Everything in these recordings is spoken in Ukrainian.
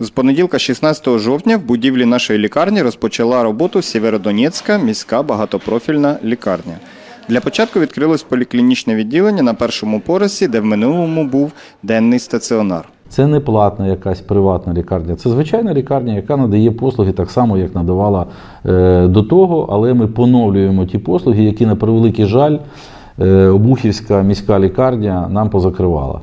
З понеділка, 16 жовтня, в будівлі нашої лікарні розпочала роботу Сєвєродонецька міська багатопрофільна лікарня. Для початку відкрилось поліклінічне відділення на першому поверсі, де в минулому був денний стаціонар. Це не платна якась приватна лікарня, це звичайна лікарня, яка надає послуги так само, як надавала е, до того, але ми поновлюємо ті послуги, які, на превеликий жаль, е, Обухівська міська лікарня нам позакривала.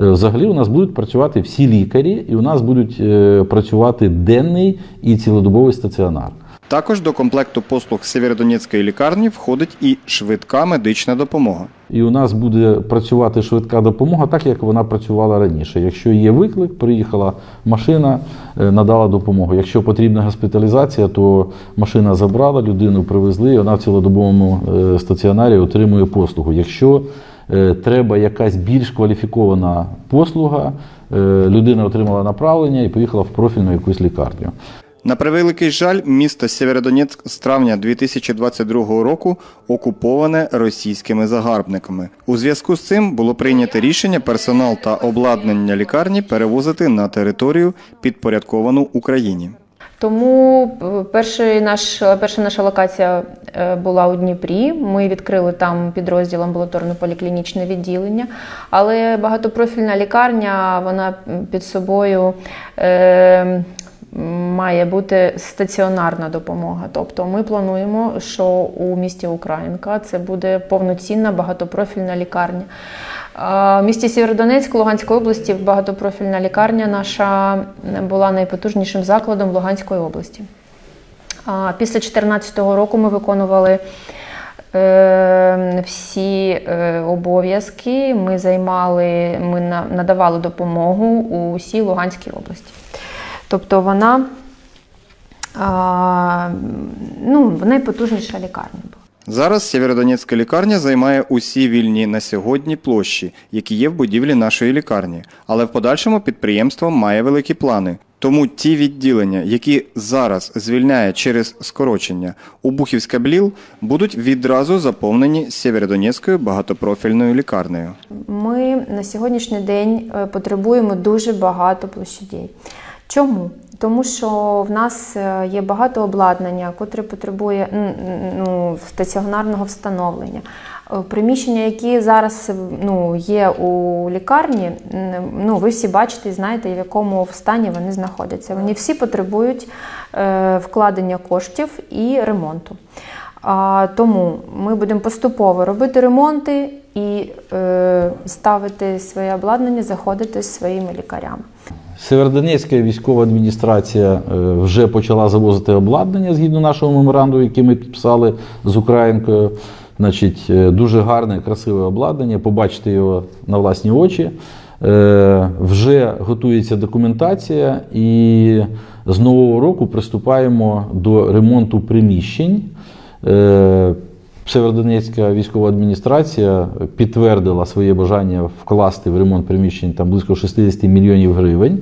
Е, Взагалі у нас будуть працювати всі лікарі, і у нас будуть е, працювати денний і цілодобовий стаціонар. Також до комплекту послуг Сєвєродонецької лікарні входить і швидка медична допомога. І у нас буде працювати швидка допомога, так як вона працювала раніше. Якщо є виклик, приїхала машина, е, надала допомогу. Якщо потрібна госпіталізація, то машина забрала людину, привезли, і вона в цілодобовому стаціонарі отримує послугу. Якщо треба якась більш кваліфікована послуга, е, людина отримала направлення і поїхала в профільну якусь лікарню. На превеликий жаль, місто Сєвєродонецьк з травня 2022 року окуповане російськими загарбниками. У зв'язку з цим було прийнято рішення персонал та обладнання лікарні перевозити на територію підпорядковану Україні. Тому е, перший наш, перша наша локація е, була у Дніпрі. Ми відкрили там підрозділ амбулаторно-поліклінічне відділення, але багатопрофільна лікарня вона під собою. Е, Має бути стаціонарна допомога. Тобто ми плануємо, що у місті Українка це буде повноцінна багатопрофільна лікарня. В місті Сєвєродонецьк Луганської області багатопрофільна лікарня наша була найпотужнішим закладом Луганської області. Після 2014 року ми виконували е, всі е, обов'язки. Ми займали, ми на- надавали допомогу у всій Луганській області. Тобто вона ну, найпотужніша лікарня. Зараз Сєвєродонецька лікарня займає усі вільні на сьогодні площі, які є в будівлі нашої лікарні. Але в подальшому підприємство має великі плани. Тому ті відділення, які зараз звільняє через скорочення Убухівська Бліл, будуть відразу заповнені Сєвєродонецькою багатопрофільною лікарнею. Ми на сьогоднішній день е, потребуємо дуже багато площадей. Чому? Тому що в нас е, є багато обладнання, котре потребує ну, стаціонарного встановлення. Е, Приміщення, які зараз ну, є у лікарні, ну, ви всі бачите і знаєте, в якому стані вони знаходяться. Вони всі потребують е, вкладення коштів і ремонту. А, тому ми будемо поступово робити ремонти і е, ставити своє обладнання, заходити з своїми лікарями. Северодонецька військова адміністрація е, вже почала завозити обладнання згідно нашого меморандуму, який ми підписали з Українкою. Значить, е, дуже гарне, красиве обладнання. Побачите його на власні очі. Е, Вже готується документація, і з нового року приступаємо до ремонту приміщень. Северодонецька військова адміністрація підтвердила своє бажання вкласти в ремонт приміщень там близько 60 мільйонів гривень.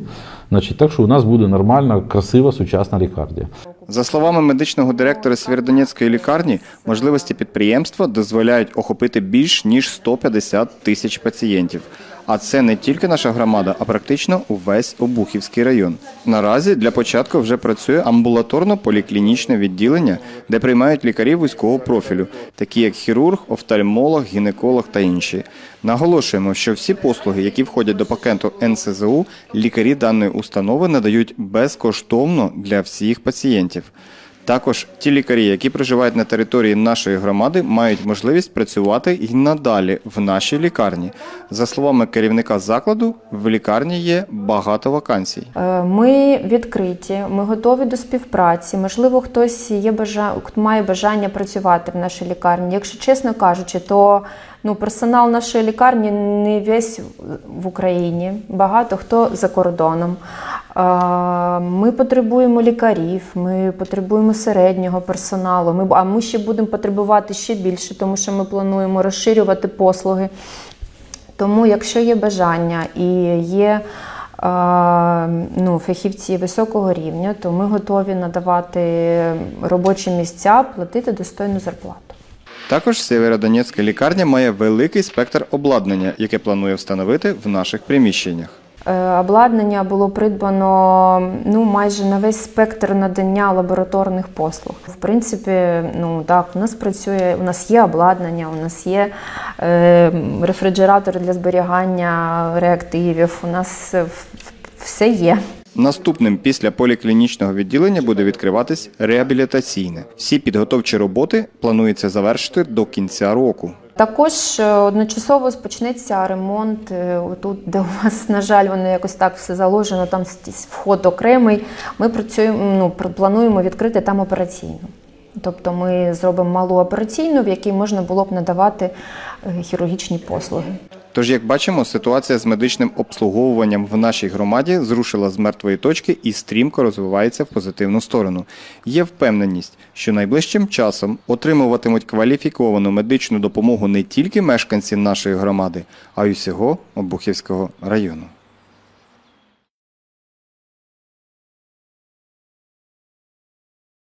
Значить, так що у нас буде нормальна, красива, сучасна лікарня. За словами медичного директора Сєвєродонецької лікарні, можливості підприємства дозволяють охопити більш ніж 150 тисяч пацієнтів. А це не тільки наша громада, а практично увесь Обухівський район. Наразі для початку вже працює амбулаторно-поліклінічне відділення, де приймають лікарів вузького профілю, такі як хірург, офтальмолог, гінеколог та інші. Наголошуємо, що всі послуги, які входять до пакету НСЗУ, лікарі даної установи надають безкоштовно для всіх пацієнтів. Також ті лікарі, які проживають на території нашої громади, мають можливість працювати і надалі в нашій лікарні. За словами керівника закладу, в лікарні є багато вакансій. Е, Ми відкриті, ми готові до співпраці. Можливо, хтось є бажа... має бажання працювати в нашій лікарні. Якщо чесно кажучи, то ну, персонал нашої лікарні не весь в Україні, багато хто за кордоном. Ми потребуємо лікарів, ми потребуємо середнього персоналу. Ми, а ми ще будемо потребувати ще більше, тому що ми плануємо розширювати послуги. Тому, якщо є бажання і є ну, фахівці високого рівня, то ми готові надавати робочі місця, платити достойну зарплату. Також Сєвєродонецька лікарня має великий спектр обладнання, яке планує встановити в наших приміщеннях. Е, Обладнання було придбано ну, майже на весь спектр надання лабораторних послуг. В принципі, ну так, у нас працює, у нас є обладнання, у нас є е, рефрижератор для зберігання реактивів, у нас все є. Наступним після поліклінічного відділення буде відкриватись реабілітаційне. Всі підготовчі роботи планується завершити до кінця року. Також е, одночасово почнеться ремонт е, тут, де у вас, на жаль, воно якось так все заложено, там вход окремий. Ми працюємо, ну, плануємо відкрити там операційну. Тобто ми зробимо малу операційну, в якій можна було б надавати е, хірургічні послуги. Тож, як бачимо, ситуація з медичним обслуговуванням в нашій громаді зрушила з мертвої точки і стрімко розвивається в позитивну сторону. Є впевненість, що найближчим часом отримуватимуть кваліфіковану медичну допомогу не тільки мешканці нашої громади, а й усього Обухівського району.